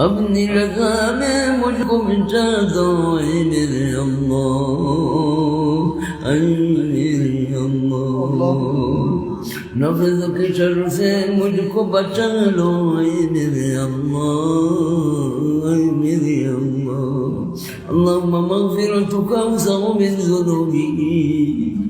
اپنی رضا میں مجھ کو مٹا دو اے میرے اللہ اے میرے اللہ نفذ کے شر سے مجھ کو بچا لو اے میرے اللہ اے میرے اللہ اللهم مغفرتك أوسع من ذنوبي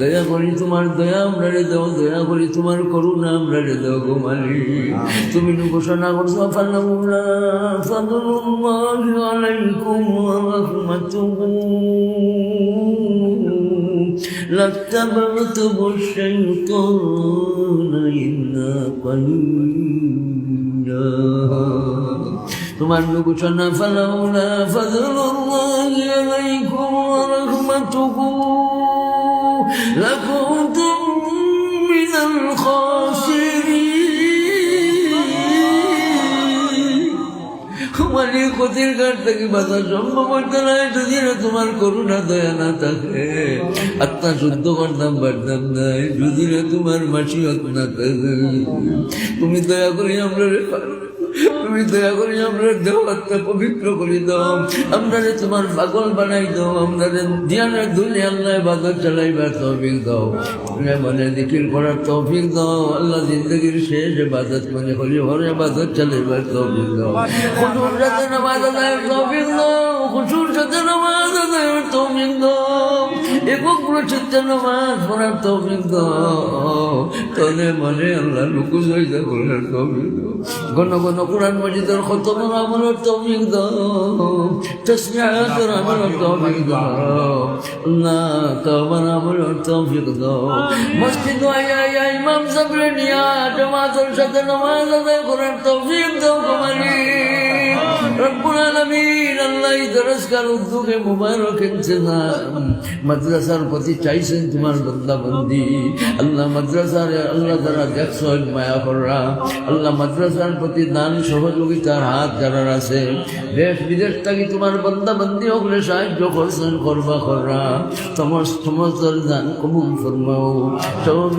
দয়া করি তোমার দয়া আমরা রে দাও দয়া করি তোমার করুণা আমরা রে দাও গো মালিক তুমি নু ঘোষণা করছো ফান্নামুল্লা ফাদুল্লাহি আলাইকুম ওয়া রাহমাতুহু لاتبعتم الشيطان إلا قليلا তোমার ঘোষণা ফালাউলা ফাদুল্লাহি আলাইকুম ওয়া রাহমাতুহু لكنتم من الخاسرين মানে ক্ষতির কাঠ থেকে বাঁচা সম্ভব হতো না যদি না তোমার করুণা দয়া না থাকে আত্মা শুদ্ধ করতাম পারতাম না যদি না তোমার মাসিয়ত না থাকে তুমি দয়া করে আমরা রে তুমি দয়া আমরা পবিত্র করে দাও। আমরা তোমার পাগল বানাই দাও আমরা দিয়ানের দুনিয়া আল্লাহ বাদর চালাইবার তহবিল দাও। মনে দিকির করার তৌফিক দাও, আল্লাহ জিন্দগির শেষ বাদত মনে করি ঘরে বাদর চালাইবার তৌফিক দাও। খুশুর সাথে নামাজ আদায়ের তৌফিক দাও খুশুর সাথে নামাজ আদায়ের তৌফিক দাও একক চিত্তে নামাজ পড়ার তৌফিক দাও। তনে মনে আল্লাহ লুকু জয়দা করার তৌফিক দাও। ঘন ঘন কোরআন মজিদের খতম আমলের তৌফিক দাও। তসমিয়াতের আমলের তৌফিক দাও। না তোমার আমলের তৌফিক দাও। মসজিদ ইমাম সাবরে নিয়া জামাতের সাথে নমাজ আদায় করার তৌফিক দাও কমালি সাহায্য করছেন, করবা কররা। সমস্ত দান কবুল ফরমাও, সবর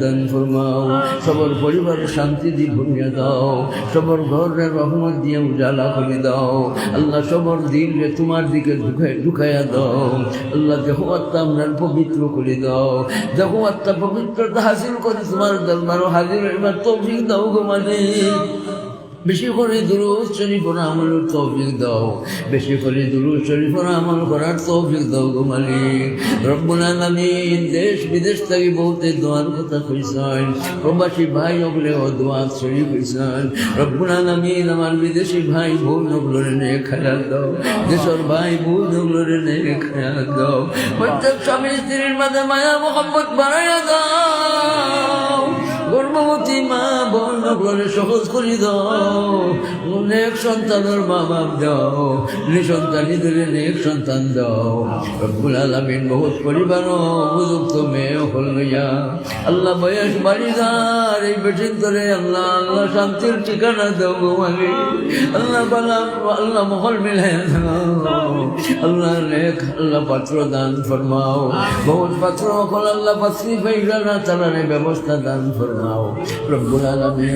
দান ফরমাও, সবর পরিবারের শান্তি দি ভরিয়া দাও, সবর ঘরের রহমত দিয়ে উজালা করে দাও। আল্লাহ সবর দিন রে তোমার দিকে ঢুকাই ঢুকাইয়া দাও। আল্লাহ দেহ আত্মা আপনার পবিত্র করে দাও। দেহ আত্মা পবিত্রতা হাসিল করে তোমার দরবারও হাজির এবার তৌফিক দাও গো মানে বেশি করে দুরুদ শরীফের আমলের তৌফিক দাও। বেশি করে দুরুদ শরীফের আমল করার তৌফিক দাও গো মালিক। রব্বুল আলামিন দেশ বিদেশ থেকে বহুতে দোয়ার কথা কইছেন। প্রবাসী ভাই ওগুলো দোয়া শরীফ কইছেন। রব্বুল আলামিন আমার বিদেশি ভাই বোন ওগুলোর নে খেয়াল দাও। দেশের ভাই বোন ওগুলোর নে খেয়াল দাও। প্রত্যেক স্বামী স্ত্রীর মাঝে মায়া, মোহাম্মত বাড়াইয়া দাও। গর্ভবতী মা বোন ওগুলোরে সহজ করে দাও। অনেক সন্তানের মা বাপ দাও। নিঃসন্তানীদের নেক সন্তান দাও। রব্বুল আলামিন বহুত পরিবার উপযুক্ত মেয়ে হল লইয়া আল্লাহ বয়স বাড়িদার এই বেটিন ধরে আল্লাহ আল্লাহ শান্তির ঠিকানা দাও গো মালি আল্লাহ বালা, আল্লাহ মহল মিলে আল্লাহ নেক, আল্লাহ পাত্র দান ফরমাও। বহুত পাত্র হল আল্লাহ পাত্রী পাইলা না তারা ব্যবস্থা দান ফরমাও। রব্বুল আলামিন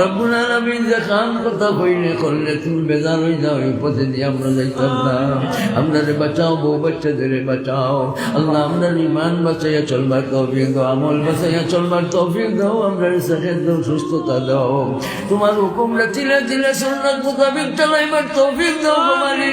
রব্বুল আলামিন যে কাম কথা কইলে, করলে তুমি বেজার হয়ে যাও, এই পথে দিয়ে আমরা যাইতাম না। আমরা রে বাঁচাও, বউ বাচ্চাদের বাঁচাও। আল্লাহ আমরা ইমান বাঁচাইয়া চলবার তৌফিক দাও, আমল বাঁচাইয়া চলবার তৌফিক দাও, আমরা সাহেব দাও সুস্থতা দাও। তোমার হুকুমটা তিলে তিলে সুন্নাত মোতাবিক চালাইবার তৌফিক দাও তোমারি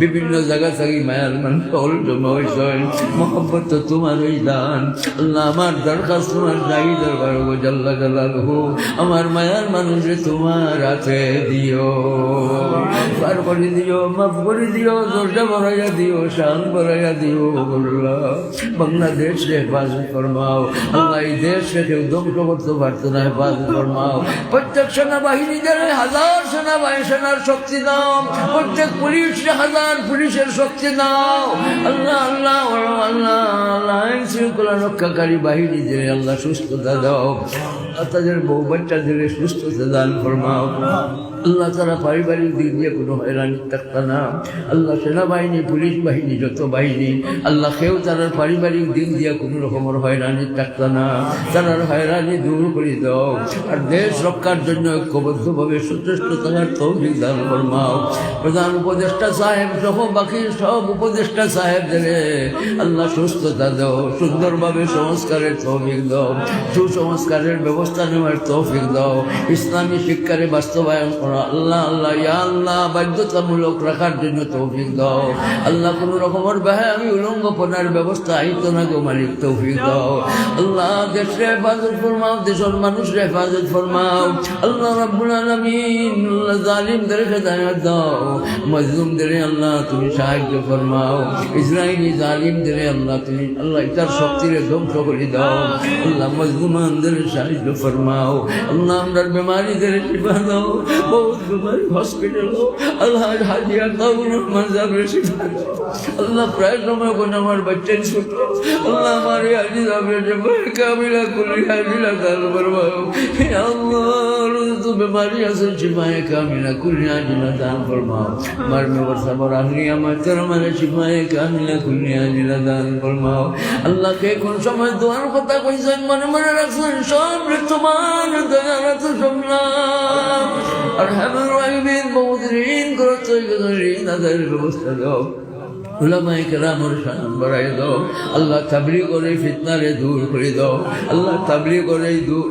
বিভিন্ন জায়গা থেকে মায়ার মানুষ সকল জমা হয়েছেন মোহাম্মত তো তোমার ওই দান। আল্লাহ আমার দরকার তোমার দায়ী দরকার গো আমার মায়ার মানুষে তোমার হাতে দিও। পার করে দিও, মাফ করে দিও, দরজা বড়াইয়া দিও, শান বড়াইয়া দিও আল্লাহ বাংলাদেশ হেফাজত ফরমাও। আল্লাহ এই দেশকে কেউ ধ্বংস করতে পারতো না, হেফাজত ফরমাও। প্রত্যেক সেনাবাহিনীদের হাজার সেনাবাহিনী, সেনার শক্তি দাও প্রত্যেক পুলিশে হাজার পুলিশের শক্তি দাও আল্লাহ আল্লাহ আল্লাহ আল্লাহ আইন শৃঙ্খলা রক্ষাকারী বাহিনীদের আল্লাহ সুস্থতা দাও। তাদের বউ বাচ্চাদের সুস্থতা দান ফরমাও। আল্লাহ তারা পারিবারিক দিক দিয়ে কোনো হয়রানি থাকতো না। আল্লাহ সেনাবাহিনী, পুলিশ বাহিনী, যত বাহিনী, আল্লাহ কেউ তারা পারিবারিক দিক দিয়ে কোনো রকমের হয়রানি থাকতো না। তারার হয়রানি দূর করে দাও। আর দেশ রক্ষার জন্য ঐক্যবদ্ধভাবে সচেষ্ট থাকার তৌফিক দান ফরমাও। প্রধান উপদেষ্টা সাহেব সহ বাকি সব উপদেষ্টা সাহেব সাহেবদের আল্লাহ সুস্থতা দাও, সুন্দরভাবে সংস্কারের তৌফিক দাও, সুসংস্কারের ব্যবস্থা নেওয়ার তৌফিক দাও, ইসলামী শিক্ষারে বাস্তবায়ন করো আল্লাহ আল্লাহ, ইয়া আল্লাহ, বাধ্যতামূলক রাখার জন্য তৌফিক দাও। আল্লাহ, কোন রকমের বাহে আমি উলঙ্গপনার ব্যবস্থা আইত না গো মালিক, তৌফিক দাও। আল্লাহ দেশে হেফাজত ফরমাও, দেশের মানুষের হেফাজত ফরমাও। আল্লাহ, রাব্বুল আলামিন, আল্লাহ, জালিমদের হেদায়েত দাও। মজলুমদের, আল্লাহ, তুমি সাহায্য ফরমাও। ইসরায়েলি জালিমদের, আল্লাহ, তুমি, আল্লাহ, ইতার শক্তিরে ধ্বংস করে দাও। আল্লাহ, মজলুমানদের সাহায্য ফরমাও। আল্লাহ আমরা বেমারিদের শিফা দাও। বহুত বেমারি হসপিটাল। আল্লাহ হাজিয়া দাও মজাবের শিফা দাও আল্লাহ প্রায় সময় কোন সময় দোয়ার কথা কইছেন, মনে মনে রাখছেন, সব শুনলাম আর 하늘 와유민 모든 인그렇죠 이것을 인하다를 보사도 উলামায়ে কেরামের শান বাড়াই দাও। আল্লাহ তাবলি করে ফিতনারে দূর করে দাও। আল্লাহ তাবলি করে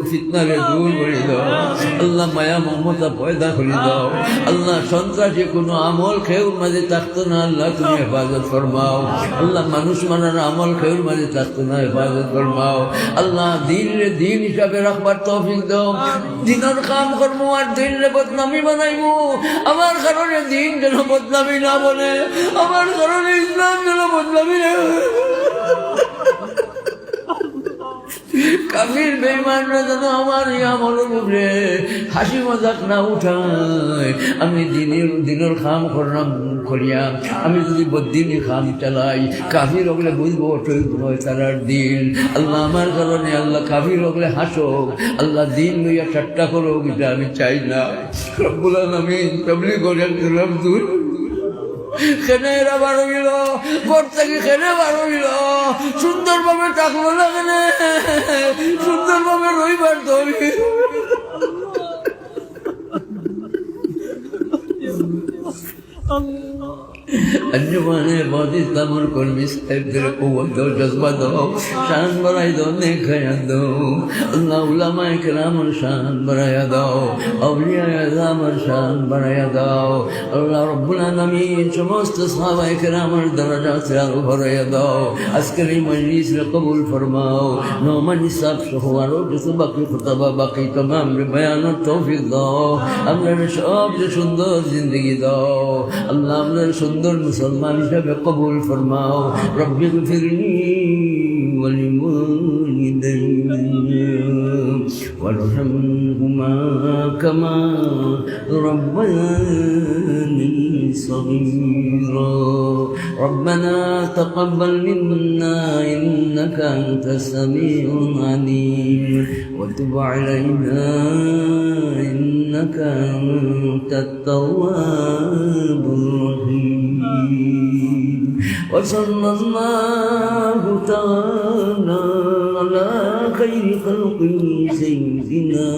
ফিতনারে দূর করে দাও। আল্লাহ মায়া মমতা পয়দা করে দাও। আল্লাহ সন্ত্রাসী কোনো আমল খেউর মাঝে থাকতো না। আল্লাহ তুমি হেফাজত ফরমাও। আল্লাহ মানুষ মানার আমল খেউর মাঝে থাকতো না। হেফাজত ফরমাও। আল্লাহ দিন রে দিন হিসাবে রাখবার তৌফিক দাও। দিনের কাম কর্ম আর দিন রে বদনামি বানাইবো। আমার কারণে দিন যেন বদনামি না বলে। আমার কারণে ইসলাম যেন বদনামি না কাফির বেইমানরা যেন আমার উপরে হাসি মজাক না উঠায়। আমি দিনের দিনের খাম করলাম করিয়া আমি যদি বদিনী খাম চালাই, কাফির ওগুলো বুঝব নয় তারার দিন আল্লাহ আমার কারণে আল্লাহ কাফির ওগুলো হাসক, আল্লাহ দিন লইয়া ঠাট্টা করুক, এটা আমি চাই না। তবলিগ করে দূর খেনে এরা বার হইল ঘর থেকে খেনে বার হইল সুন্দরভাবে থাকল না খেনে? সুন্দরভাবে রইবার ধরি আঞ্জুমানের বদি দামর কর্মী সাহেবদের কুয়ত দাও জজবা দাও শান বাড়াই দাও নেখায়া দাও আল্লাহ উলামায় কেরামর শান বাড়াইয়া দাও আউলিয়া আজামর শান বাড়াইয়া দাও আল্লাহ রব্বুল আলামিন সমস্ত সাহাবায়ে কেরামর দরাজাত আরও ভরাইয়া দাও আজকের এই মজলিস কবুল ফরমাও নোমান হিসাব সহ আরও যত বাকি খুতাবা বাকি তমাম বয়ানোর তৌফিক দাও আমরা সব সুন্দর জিন্দগি দাও আল্লাহ আমরা সুন্দর মুসলমান হিসাবে কবুল ফরমাও রব্বি ফিরনি ولوالدي وارحمهما كما ربياني صغيرا ربنا تقبل منا إنك أنت السميع العليم وتب علينا إنك أنت التواب الرحيم وصلى الله تعالى على خير خلقه سيدنا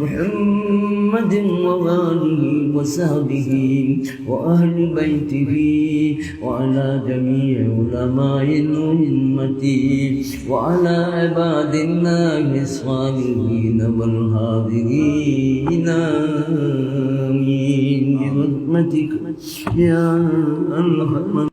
محمد وآله وصحبه وأهل بيته وعلى جميع علماء الأمة وعلى عباد الله الصالحين والحاضرين. آمين. برحمتك يا أرحم